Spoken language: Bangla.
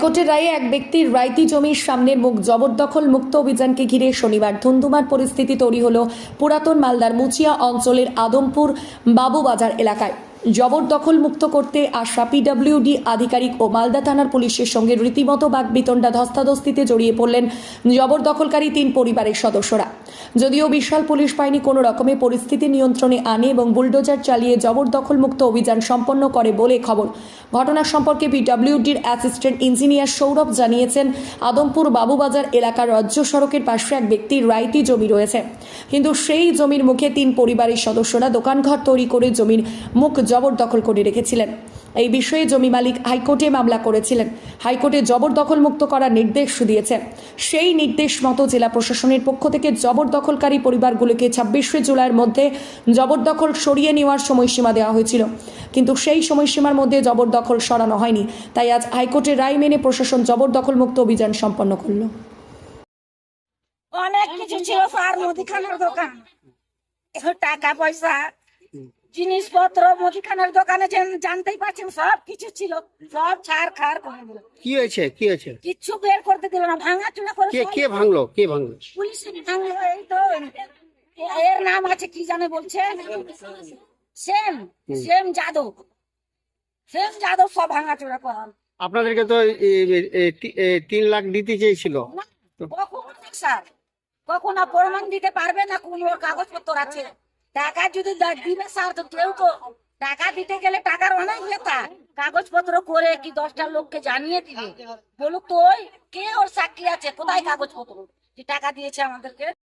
হাইকোর্টের রায়ে এক ব্যক্তির রাইতি জমির সামনের মুখ জবরদখল, মুক্ত অভিযানকে ঘিরে শনিবার ধুন্ধুমার পরিস্থিতি তৈরি হল পুরাতন মালদার মুচিয়া অঞ্চলের আদমপুর বাবুবাজার এলাকায়। জবরদখল মুক্ত করতে আসা পিডব্লিউডি আধিকারিক ও মালদা থানার পুলিশের সঙ্গে রীতিমতো বাগবিতণ্ডা ধস্তাধস্তিতে জড়িয়ে পড়লেন জবরদখলকারী তিন পরিবারের সদস্যরা। যদিও বিশাল পুলিশ বাহিনী কোনো রকমে পরিস্থিতি নিয়ন্ত্রণে আনে এবং বুলডোজার চালিয়ে জবরদখল মুক্ত অভিযান সম্পন্ন করে বলে খবর। ঘটনা সম্পর্কে পিডব্লিউডির অ্যাসিস্ট্যান্ট ইঞ্জিনিয়ার সৌরভ জানিয়েছেন, আদমপুর বাবুবাজার এলাকার রাজ্য সড়কের পাশে এক ব্যক্তির রাইতি জমি রয়েছে। কিন্তু সেই জমির মুখে তিন পরিবারের সদস্যরা দোকানঘর তৈরি করে জমির মুখ জবরদখল করে রেখেছিলেন। এই বিষয়ে জমি মালিক হাইকোর্টে মামলা করেছিলেন। হাইকোর্টে জবরদখল মুক্ত করার নির্দেশ দিয়েছে। সেই নির্দেশ মতো জেলা প্রশাসনের পক্ষ থেকে জবরদখলকারী পরিবারগুলোকে ছাব্বিশে জুলাইয়ের মধ্যে জবরদখল সরিয়ে নেওয়ার সময়সীমা দেওয়া হয়েছিল। কিন্তু সেই সময়সীমার মধ্যে জবরদখল সরানো হয়নি। তাই আজ হাইকোর্টের রায় মেনে প্রশাসন জবরদখলমুক্ত অভিযান সম্পন্ন করল। অনেক কিছু ছিল স্যার, মুদিখানার দোকান। টাকা পয়সা। জিনিসপত্র মুদিখানার দোকানে জানতেই পারছেন সব কিছু ছিল। সব ছাড় খার করে দিল কি হয়েছে? কি হয়েছে? কিচ্ছু বের করতে দিল না ভাঙা চুনা করে কে কে ভাঙলো? কে ভাঙলো? পুলিশ ভাঙলো এই তো। এর নাম আছে কি জানে বলছে? Same same Yadav. Same Yadav সব ভাঙা চোরা করান। আপনাদেরকে তো তিন লাখ দিতে চেয়েছিল। কখন স্যার। কখন আর প্রমাণ দিতে পারবে না কোন কাগজপত্র আছে। টাকা যদি দিবে স্যার, তো কেউ তো টাকা দিতে গেলে টাকার অনেক ব্যাপার। কাগজপত্র করে কি দশটা লোককে জানিয়ে দিবে? বলুক তো ওই কে ওর সাক্ষী আছে? কোথায় কাগজপত্র? যে টাকা দিয়েছে আমাদেরকে।